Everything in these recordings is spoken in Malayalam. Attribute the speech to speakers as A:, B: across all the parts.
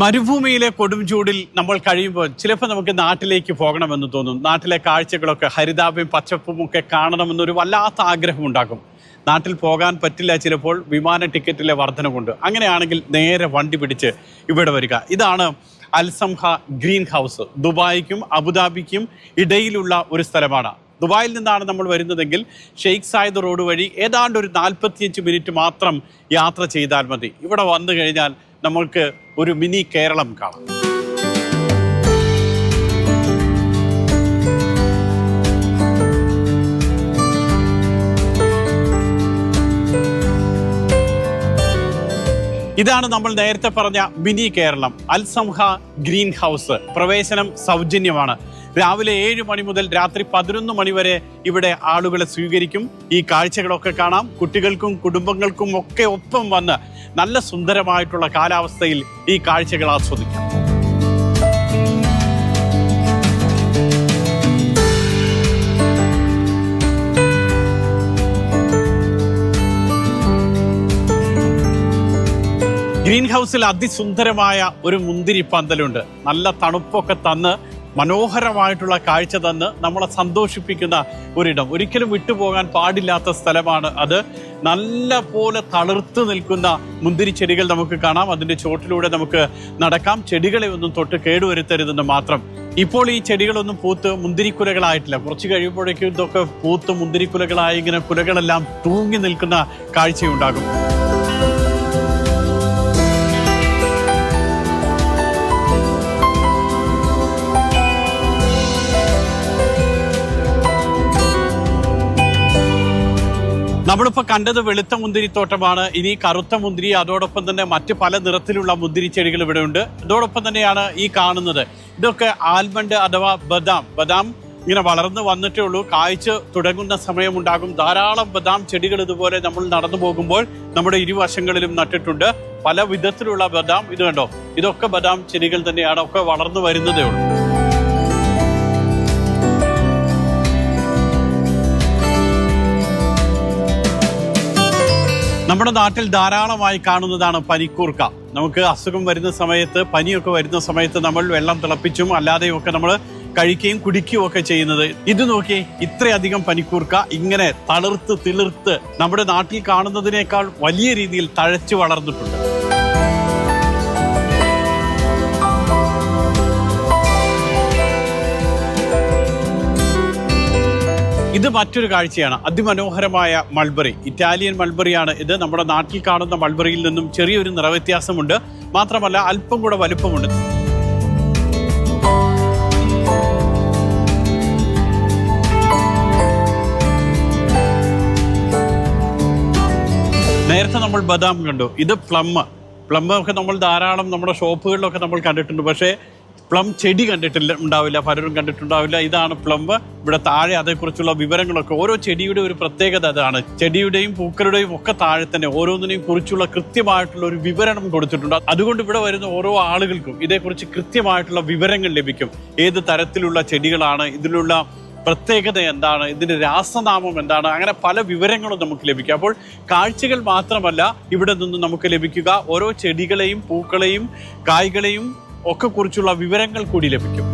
A: മരുഭൂമിയിലെ കൊടും ചൂടിൽ നമ്മൾ കഴിയുമ്പോൾ ചിലപ്പോൾ നമുക്ക് നാട്ടിലേക്ക് പോകണമെന്ന് തോന്നും. നാട്ടിലെ കാഴ്ചകളൊക്കെ ഹരിതാപയും പച്ചപ്പും ഒക്കെ കാണണമെന്നൊരു വല്ലാത്ത ആഗ്രഹം ഉണ്ടാകും. നാട്ടിൽ പോകാൻ പറ്റില്ല ചിലപ്പോൾ വിമാന ടിക്കറ്റിലെ വർധന കൊണ്ട് അങ്ങനെയാണെങ്കിൽ നേരെ വണ്ടി പിടിച്ച് ഇവിടെ വരിക. ഇതാണ് അൽസംഹ ഗ്രീൻ ഹൗസ്. ദുബായിക്കും അബുദാബിക്കും ഇടയിലുള്ള ഒരു സ്ഥലമാണ്. ദുബായിൽ നിന്നാണ് നമ്മൾ വരുന്നതെങ്കിൽ ഷെയ്ഖ് സായിദ് റോഡ് വഴി ഏതാണ്ട് ഒരു നാൽപ്പത്തിയഞ്ച് മിനിറ്റ് മാത്രം യാത്ര ചെയ്താൽ മതി. ഇവിടെ വന്നു കഴിഞ്ഞാൽ നമ്മൾക്ക് ഒരു മിനി കേരളം കാണാം. ഇതാണ് നമ്മൾ നേരത്തെ പറഞ്ഞ mini Keralam. Al Samha green house പ്രവേശനം സൗജന്യമാണ്. രാവിലെ ഏഴ് മണി മുതൽ രാത്രി പതിനൊന്ന് മണി വരെ ഇവിടെ ആളുകളെ സ്വീകരിക്കും. ഈ കാഴ്ചകളൊക്കെ കാണാം. കുട്ടികൾക്കും കുടുംബങ്ങൾക്കും ഒക്കെ ഒപ്പം വന്ന് നല്ല സുന്ദരമായിട്ടുള്ള കാലാവസ്ഥയിൽ ഈ കാഴ്ചകൾ ആസ്വദിക്കാം. ഗ്രീൻ ഹൗസിൽ അതിസുന്ദരമായ ഒരു മുന്തിരി പന്തലുണ്ട് നല്ല തണുപ്പൊക്കെ തന്ന് മനോഹരമായിട്ടുള്ള കാഴ്ച തന്ന് നമ്മളെ സന്തോഷിപ്പിക്കുന്ന ഒരിടം. ഒരിക്കലും വിട്ടുപോകാൻ പാടില്ലാത്ത സ്ഥലമാണ് അത്. നല്ല പോലെ തളിർത്ത് നിൽക്കുന്ന മുന്തിരി ചെടികൾ നമുക്ക് കാണാം. അതിന്റെ ചോട്ടിലൂടെ നമുക്ക് നടക്കാം. ചെടികളെ ഒന്നും തൊട്ട് കേടുവരുത്തരുതെന്ന് മാത്രം. ഇപ്പോൾ ഈ ചെടികളൊന്നും പൂത്ത് മുന്തിരിക്കുലകളായിട്ടില്ല. കുറച്ച് കഴിയുമ്പോഴേക്കും ഇതൊക്കെ പൂത്ത് മുന്തിരിക്കുലകളായി ഇങ്ങനെ കുലകളെല്ലാം തൂങ്ങി നിൽക്കുന്ന കാഴ്ചയുണ്ടാകും. നമ്മളിപ്പോ കണ്ടത് വെളുത്ത മുന്തിരിത്തോട്ടമാണ് ഇനി കറുത്ത മുന്തിരി അതോടൊപ്പം തന്നെ മറ്റ് പല നിറത്തിലുള്ള മുന്തിരി ചെടികൾ ഇവിടെ ഉണ്ട്. അതോടൊപ്പം തന്നെയാണ് ഈ കാണുന്നത്. ഇതൊക്കെ ആൽമണ്ട് അഥവാ ബദാം. ബദാം ഇങ്ങനെ വളർന്നു വന്നിട്ടേ ഉള്ളൂ. കായ്ച്ച് തുടങ്ങുന്ന സമയമുണ്ടാകും. ധാരാളം ബദാം ചെടികൾ ഇതുപോലെ നമ്മൾ നടന്നു പോകുമ്പോൾ നമ്മുടെ ഇരുവശങ്ങളിലും നട്ടിട്ടുണ്ട്. പല വിധത്തിലുള്ള ബദാം. ഇത് കണ്ടോ? ഇതൊക്കെ ബദാം ചെടികൾ തന്നെയാണ്. ഒക്കെ വളർന്നു വരുന്നതേ ഉള്ളൂ. നമ്മുടെ നാട്ടിൽ ധാരാളമായി കാണുന്നതാണ് പനിക്കൂർക്ക. നമുക്ക് അസുഖം വരുന്ന സമയത്ത് പനിയൊക്കെ വരുന്ന സമയത്ത് നമ്മൾ വെള്ളം തിളപ്പിച്ചും അല്ലാതെയും ഒക്കെ നമ്മൾ കഴിക്കുകയും കുടിക്കുകയും ഒക്കെ ചെയ്യുന്നത്. ഇത് നോക്കി ഇത്രയധികം പനിക്കൂർക്ക ഇങ്ങനെ തളിർത്ത് തിളിർത്ത് നമ്മുടെ നാട്ടിൽ കാണുന്നതിനേക്കാൾ വലിയ രീതിയിൽ തഴച്ചു വളർന്നിട്ടുണ്ട്. ഇത് മറ്റൊരു കാഴ്ചയാണ്. അതിമനോഹരമായ മൾബറി. ഇറ്റാലിയൻ മൾബറിയാണ് ഇത്. നമ്മുടെ നാട്ടിൽ കാണുന്ന മൾബറിയിൽ നിന്നും ചെറിയൊരു നിറവ്യത്യാസമുണ്ട്. മാത്രമല്ല അല്പം കൂടെ വലുപ്പമുണ്ട്. നേരത്തെ നമ്മൾ ബദാം കണ്ടു. ഇത് പ്ലം പ്ലം ഒക്കെ നമ്മൾ ധാരാളം നമ്മുടെ ഷോപ്പുകളിലൊക്കെ നമ്മൾ കണ്ടിട്ടുണ്ട്. പക്ഷേ പ്ലം ചെടി കണ്ടിട്ടില്ല ഉണ്ടാവില്ല പലരും കണ്ടിട്ടുണ്ടാവില്ല. ഇതാണ് പ്ലംബ് ഇവിടെ താഴെ അതേക്കുറിച്ചുള്ള വിവരങ്ങളൊക്കെ. ഓരോ ചെടിയുടെ ഒരു പ്രത്യേകത അതാണ്. ചെടിയുടെയും പൂക്കളുടെയും ഒക്കെ താഴെ തന്നെ ഓരോന്നിനെയും കുറിച്ചുള്ള കൃത്യമായിട്ടുള്ള ഒരു വിവരണം കൊടുത്തിട്ടുണ്ട്. അതുകൊണ്ട് ഇവിടെ വരുന്ന ഓരോ ആളുകൾക്കും ഇതേക്കുറിച്ച് കൃത്യമായിട്ടുള്ള വിവരങ്ങൾ ലഭിക്കും. ഏത് തരത്തിലുള്ള ചെടികളാണ് ഇതിലുള്ള പ്രത്യേകത എന്താണ് ഇതിന്റെ രാസനാമം എന്താണ് അങ്ങനെ പല വിവരങ്ങളും നമുക്ക് ലഭിക്കും. അപ്പോൾ കാഴ്ചകൾ മാത്രമല്ല ഇവിടെ നിന്ന് നമുക്ക് ലഭിക്കുക. ഓരോ ചെടികളെയും പൂക്കളെയും കായ്കളെയും ഒക്കെ കുറിച്ചുള്ള വിവരങ്ങൾ കൂടി ലഭിക്കും.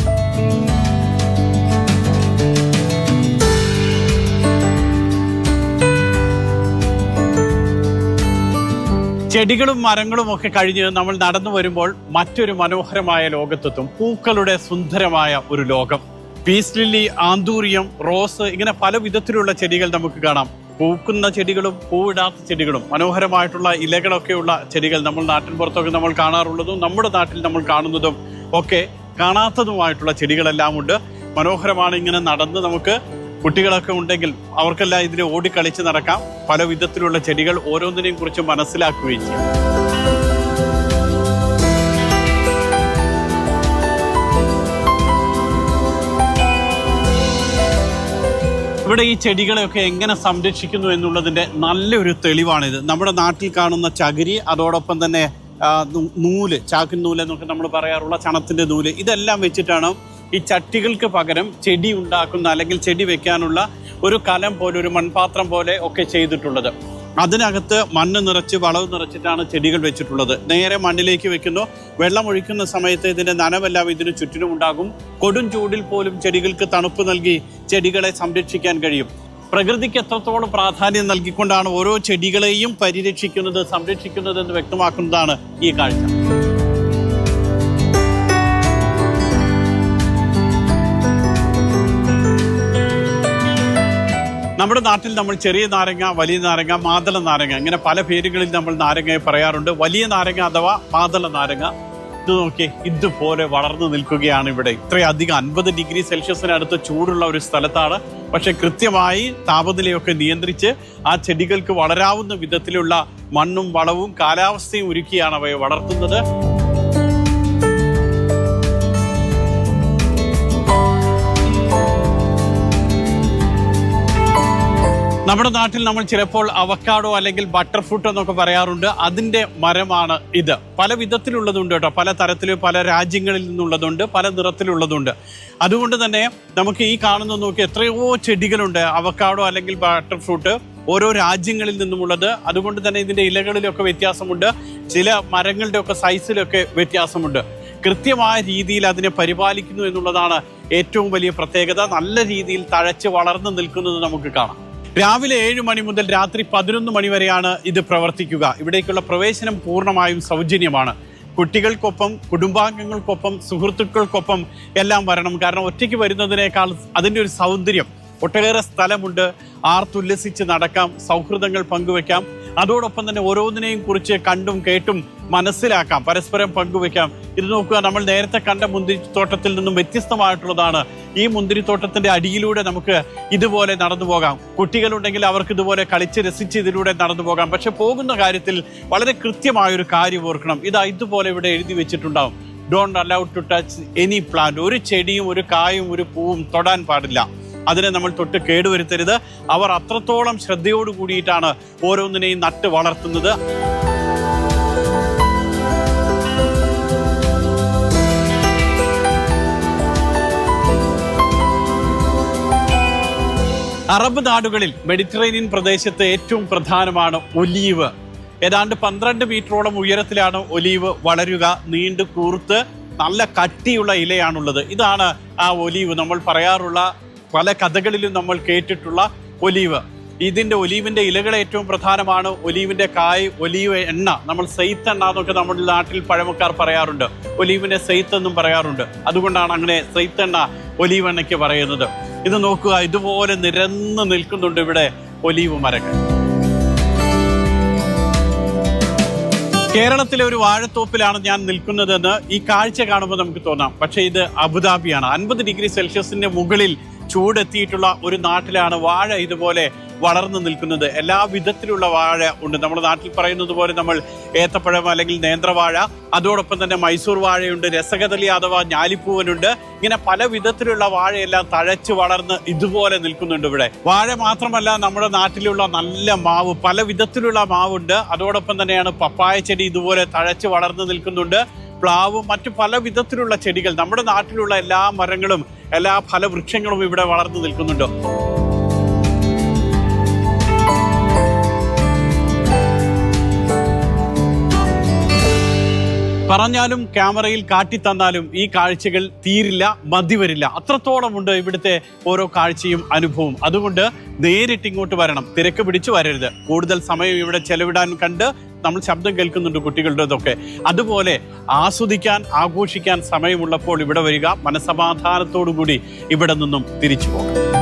A: ചെടികളും മരങ്ങളും ഒക്കെ കഴിഞ്ഞ് നമ്മൾ നടന്നു വരുമ്പോൾ മറ്റൊരു മനോഹരമായ ലോകത്തെത്തും. പൂക്കളുടെ സുന്ദരമായ ഒരു ലോകം. പീസ് ലില്ലി ആന്തൂറിയം റോസ് ഇങ്ങനെ പല വിധത്തിലുള്ള ചെടികൾ നമുക്ക് കാണാം. പൂക്കുന്ന ചെടികളും പൂവിടാത്ത ചെടികളും മനോഹരമായിട്ടുള്ള ഇലകളൊക്കെയുള്ള ചെടികൾ നമ്മൾ നാട്ടിൻ പുറത്തൊക്കെ നമ്മൾ കാണാറുള്ളതും നമ്മുടെ നാട്ടിൽ നമ്മൾ കാണുന്നതും ഒക്കെ കാണാത്തതുമായിട്ടുള്ള ചെടികളെല്ലാം ഉണ്ട് മനോഹരമാണ് ഇങ്ങനെ നടന്ന് നമുക്ക് കുട്ടികളൊക്കെ ഉണ്ടെങ്കിൽ അവർക്കെല്ലാം ഇതിൽ ഓടിക്കളിച്ച് നടക്കാം. പല വിധത്തിലുള്ള ചെടികൾ ഓരോന്നിനെയും കുറിച്ച് മനസ്സിലാക്കുകയും ചെയ്യും. ഇവിടെ ഈ ചെടികളെയൊക്കെ എങ്ങനെ സംരക്ഷിക്കുന്നു എന്നുള്ളതിന്റെ നല്ലൊരു തെളിവാണിത്. നമ്മുടെ നാട്ടിൽ കാണുന്ന ചകിരി അതോടൊപ്പം തന്നെ നൂൽ ചാക്കിൻ നൂൽ എന്നൊക്കെ നമ്മൾ പറയാറുള്ള ചണത്തിന്റെ നൂൽ ഇതെല്ലാം വെച്ചിട്ടാണ് ഈ ചട്ടികൾക്ക് പകരം ചെടി ഉണ്ടാക്കുന്ന അല്ലെങ്കിൽ ചെടി വെക്കാനുള്ള ഒരു കലം പോലെ ഒരു മൺപാത്രം പോലെ ഒക്കെ ചെയ്തിട്ടുള്ളത്. അതിനകത്ത് മണ്ണ് നിറച്ച് വളവ് നിറച്ചിട്ടാണ് ചെടികൾ വെച്ചിട്ടുള്ളത്. നേരെ മണ്ണിലേക്ക് വെക്കുന്നു. വെള്ളം ഒഴിക്കുന്ന സമയത്ത് ഇതിന്റെ നനവെല്ലാം ഇതിന് ചുറ്റിനും ഉണ്ടാകും. കൊടും ചൂടിൽ പോലും ചെടികൾക്ക് തണുപ്പ് നൽകി ചെടികളെ സംരക്ഷിക്കാൻ കഴിയും. പ്രകൃതിക്ക് എത്രത്തോളം പ്രാധാന്യം നൽകിക്കൊണ്ടാണ് ഓരോ ചെടികളെയും പരിരക്ഷിക്കുന്നത് സംരക്ഷിക്കുന്നത് എന്ന് വ്യക്തമാക്കുന്നതാണ് ഈ കാഴ്ച. നമ്മുടെ നാട്ടിൽ നമ്മൾ ചെറിയ നാരങ്ങ വലിയ നാരങ്ങ മാതള നാരങ്ങ ഇങ്ങനെ പല പേരുകളിൽ നമ്മൾ നാരങ്ങയെ പറയാറുണ്ട്. വലിയ നാരങ്ങ അഥവാ മാതള നാരങ്ങ. ഇത് നോക്കി ഇതുപോലെ വളർന്നു നിൽക്കുകയാണ് ഇവിടെ. ഇത്രയധികം അൻപത് ഡിഗ്രി സെൽഷ്യസിനടുത്ത് ചൂടുള്ള ഒരു സ്ഥലത്താണ്. പക്ഷെ കൃത്യമായി താപനിലയൊക്കെ നിയന്ത്രിച്ച് ആ ചെടികൾക്ക് വളരാവുന്ന വിധത്തിലുള്ള മണ്ണും വളവും കാലാവസ്ഥയും ഒരുക്കിയാണ് അവയെ വളർത്തുന്നത്. നമ്മുടെ നാട്ടിൽ നമ്മൾ ചിലപ്പോൾ അവക്കാഡോ അല്ലെങ്കിൽ ബട്ടർ ഫ്രൂട്ട് എന്നൊക്കെ പറയാറുണ്ട്. അതിന്റെ മരമാണ് ഇത്. പല വിധത്തിലുള്ളതുണ്ട് കേട്ടോ. പല തരത്തിൽ പല രാജ്യങ്ങളിൽ നിന്നുള്ളതുണ്ട് പല നിറത്തിലുള്ളതുണ്ട്. അതുകൊണ്ട് തന്നെ നമുക്ക് ഈ കാണുന്ന നോക്കി എത്രയോ ചെടികളുണ്ട്. അവക്കാഡോ അല്ലെങ്കിൽ ബട്ടർ ഫ്രൂട്ട് ഓരോ രാജ്യങ്ങളിൽ നിന്നുമുള്ളത്. അതുകൊണ്ട് തന്നെ ഇതിന്റെ ഇലകളിലൊക്കെ വ്യത്യാസമുണ്ട്. ചില മരങ്ങളുടെയൊക്കെ സൈസിലൊക്കെ വ്യത്യാസമുണ്ട്. കൃത്യമായ രീതിയിൽ അതിനെ പരിപാലിക്കുന്നു എന്നുള്ളതാണ് ഏറ്റവും വലിയ പ്രത്യേകത. നല്ല രീതിയിൽ തഴച്ച് വളർന്നു നിൽക്കുന്നത് നമുക്ക് കാണാം. രാവിലെ ഏഴ് മണി മുതൽ രാത്രി പതിനൊന്ന് മണി വരെയാണ് ഇത് പ്രവർത്തിക്കുക. ഇവിടേക്കുള്ള പ്രവേശനം പൂർണമായും സൗജന്യമാണ്. കുട്ടികൾക്കൊപ്പം കുടുംബാംഗങ്ങൾക്കൊപ്പം സുഹൃത്തുക്കൾക്കൊപ്പം എല്ലാം വരണം. കാരണം ഒറ്റയ്ക്ക് വരുന്നതിനേക്കാൾ അതിന്റെ ഒരു സൗന്ദര്യം ഒട്ടേറെ സ്ഥലമുണ്ട്. ആർത്തുല്ലസിച്ച് നടക്കാം സൗഹൃദങ്ങൾ പങ്കുവെക്കാം. അതോടൊപ്പം തന്നെ ഓരോന്നിനെയും കുറിച്ച് കണ്ടും കേട്ടും മനസ്സിലാക്കാം. പരസ്പരം പങ്കുവെക്കാം ഇത് നോക്കുക നമ്മൾ നേരത്തെ കണ്ട മുന്തിരിത്തോട്ടത്തിൽ നിന്നും വ്യത്യസ്തമായിട്ടുള്ളതാണ്. ഈ മുന്തിരിത്തോട്ടത്തിന്റെ അടിയിലൂടെ നമുക്ക് ഇതുപോലെ നടന്നു പോകാം. കുട്ടികളുണ്ടെങ്കിൽ അവർക്ക് ഇതുപോലെ കളിച്ച് രസിച്ച് ഇതിലൂടെ നടന്നു പോകാം. പക്ഷെ പോകുന്ന കാര്യത്തിൽ വളരെ കൃത്യമായൊരു കാര്യം ഓർക്കണം. ഇതാ ഇതുപോലെ ഇവിടെ എഴുതി വെച്ചിട്ടുണ്ടാവും. Don't allow to touch any plant ഒരു ചെടിയും ഒരു കായും ഒരു പൂവും തൊടാൻ പാടില്ല. അതിനെ നമ്മൾ തൊട്ട് കേടുവരുത്തരുത്. അവർ അത്രത്തോളം ശ്രദ്ധയോട് കൂടിയിട്ടാണ് ഓരോന്നിനെയും നട്ട് വളർത്തുന്നത്. അറബ് നാടുകളിൽ മെഡിറ്ററേനിയൻ പ്രദേശത്ത് ഏറ്റവും പ്രധാനമാണ് ഒലീവ്. ഏതാണ്ട് പന്ത്രണ്ട് മീറ്ററോളം ഉയരത്തിലാണ് ഒലീവ് വളരുക നീണ്ടു കൂർത്ത് നല്ല കട്ടിയുള്ള ഇലയാണുള്ളത്. ഇതാണ് ആ ഒലീവ്. നമ്മൾ പറയാറുള്ള പല കഥകളിലും നമ്മൾ കേട്ടിട്ടുള്ള ഒലീവ്. ഇതിന്റെ ഒലീവിന്റെ ഇലകൾ ഏറ്റവും പ്രധാനമാണ്. ഒലീവിന്റെ കായ് ഒലീവ് എണ്ണ. നമ്മൾ സെയ്ത്ത് എണ്ണ എന്നൊക്കെ നമ്മുടെ നാട്ടിൽ പഴമക്കാർ പറയാറുണ്ട്. ഒലീവിന്റെ സെയ്ത്ത് എന്നും പറയാറുണ്ട്. അതുകൊണ്ടാണ് അങ്ങനെ സെയ്ത്ത് എണ്ണ ഒലീവ് എണ്ണയ്ക്ക് പറയുന്നത്. ഇത് നോക്കുക ഇതുപോലെ നിരന്ന് നിൽക്കുന്നുണ്ട് ഇവിടെ ഒലീവ് മരങ്ങൾ. കേരളത്തിലെ ഒരു വാഴത്തോപ്പിലാണ് ഞാൻ നിൽക്കുന്നതെന്ന് ഈ കാഴ്ച കാണുമ്പോൾ നമുക്ക് തോന്നാം. പക്ഷേ ഇത് അബുദാബിയാണ്. അൻപത് ഡിഗ്രി സെൽഷ്യസിന്റെ മുകളിൽ ചൂടെത്തിയിട്ടുള്ള ഒരു നാട്ടിലാണ് വാഴ ഇതുപോലെ വളർന്നു നിൽക്കുന്നത്. എല്ലാ വിധത്തിലുള്ള വാഴ ഉണ്ട്. നമ്മുടെ നാട്ടിൽ പറയുന്നത് പോലെ നമ്മൾ ഏത്തപ്പഴം അല്ലെങ്കിൽ നേന്ത്രവാഴ അതോടൊപ്പം തന്നെ മൈസൂർ വാഴയുണ്ട് രസകദളി അഥവാ ഞാലിപ്പൂവനുണ്ട്. ഇങ്ങനെ പല വിധത്തിലുള്ള വാഴയെല്ലാം തഴച്ച് വളർന്ന് ഇതുപോലെ നിൽക്കുന്നുണ്ട് ഇവിടെ. വാഴ മാത്രമല്ല നമ്മുടെ നാട്ടിലുള്ള നല്ല മാവ് പല വിധത്തിലുള്ള മാവുണ്ട്. അതോടൊപ്പം തന്നെയാണ് പപ്പായ ചെടി ഇതുപോലെ തഴച്ച് വളർന്ന് നിൽക്കുന്നുണ്ട്. പ്ലാവും മറ്റു പല വിധത്തിലുള്ള ചെടികൾ. നമ്മുടെ നാട്ടിലുള്ള എല്ലാ മരങ്ങളും എല്ലാ ഫലവൃക്ഷങ്ങളും ഇവിടെ വളർന്നു നിൽക്കുന്നുണ്ട്. പറഞ്ഞാലും ക്യാമറയിൽ കാട്ടിത്തന്നാലും ഈ കാഴ്ചകൾ തീരില്ല മതി വരില്ല. അത്രത്തോളം ഉണ്ട് ഇവിടുത്തെ ഓരോ കാഴ്ചയും അനുഭവവും. അതുകൊണ്ട് നേരിട്ട് ഇങ്ങോട്ട് വരണം. തിരക്ക് പിടിച്ചു വരരുത്. കൂടുതൽ സമയം ഇവിടെ ചെലവിടാൻ കണ്ട് നമ്മൾ ശബ്ദം കേൾക്കുന്നുണ്ട് കുട്ടികളുടേതൊക്കെ. അതുപോലെ ആസ്വദിക്കാൻ ആഘോഷിക്കാൻ സമയമുള്ളപ്പോൾ ഇവിടെ വരിക മനസമാധാനത്തോടു കൂടി ഇവിടെ നിന്നും തിരിച്ചു പോകാം.